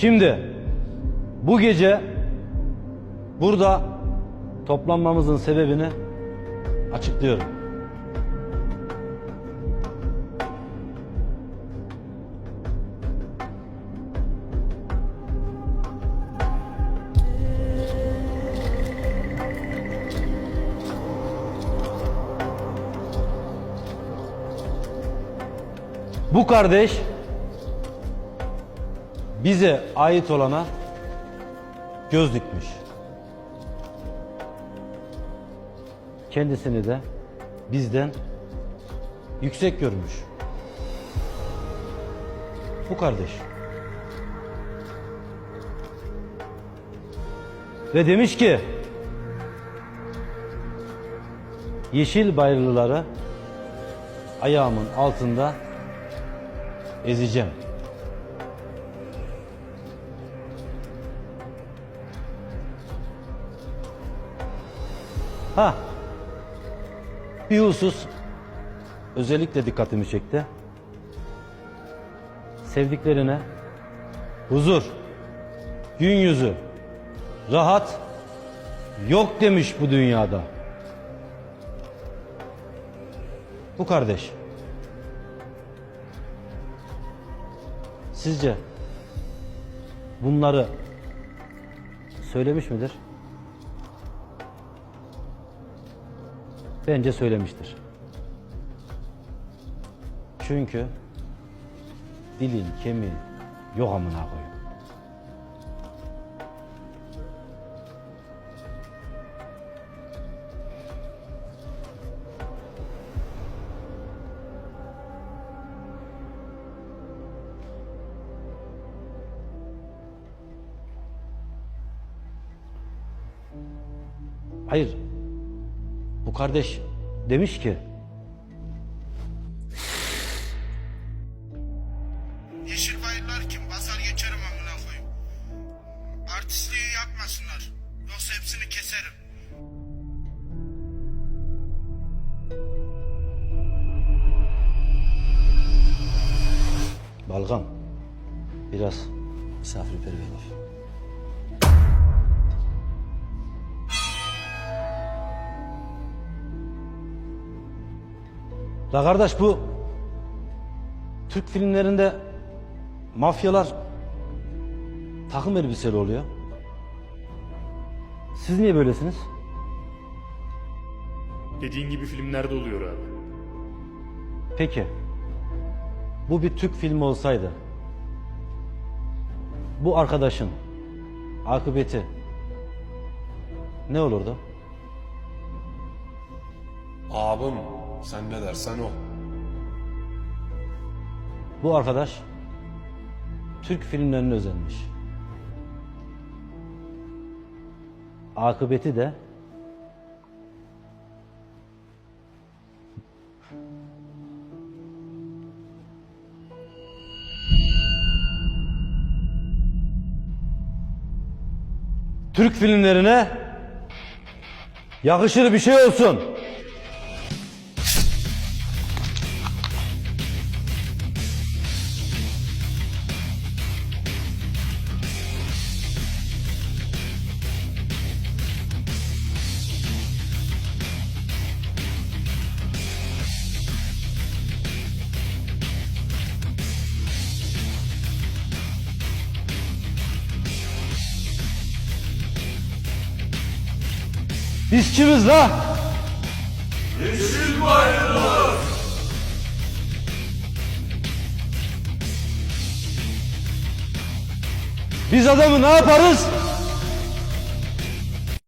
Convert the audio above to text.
Şimdi bu gece burada toplanmamızın sebebini açıklıyorum. Bu kardeş bize ait olana göz dikmiş. Kendisini de bizden yüksek görmüş. Bu kardeş. Ve demiş ki yeşil bayırlıları ayağımın altında ezeceğim. Ha. Bir husus özellikle dikkatimi çekti. Sevdiklerine huzur, gün yüzü, rahat yok demiş bu dünyada. Bu kardeş. Sizce bunları söylemiş midir? Bence söylemiştir. Çünkü dilin kemiği yok amına koyayım. Hayır. Kardeş demiş ki Yeşil bayırlar kim? Basar geçerim amına koyayım. Artistliği yapmasınlar. Yoksa hepsini keserim. Balgam biraz misafirperver ol. La kardeş bu Türk filmlerinde mafyalar takım elbiseli oluyor. Siz niye böylesiniz? Dediğin gibi filmlerde oluyor abi. Peki. Bu bir Türk filmi olsaydı. Bu arkadaşın akıbeti ne olurdu? Abim sen ne dersen o. Bu arkadaş Türk filmlerine özenmiş. Akıbeti de Türk filmlerine yakışır bir şey olsun. Biz kimiz la? Yeşil bayırlar. Biz adamı ne yaparız?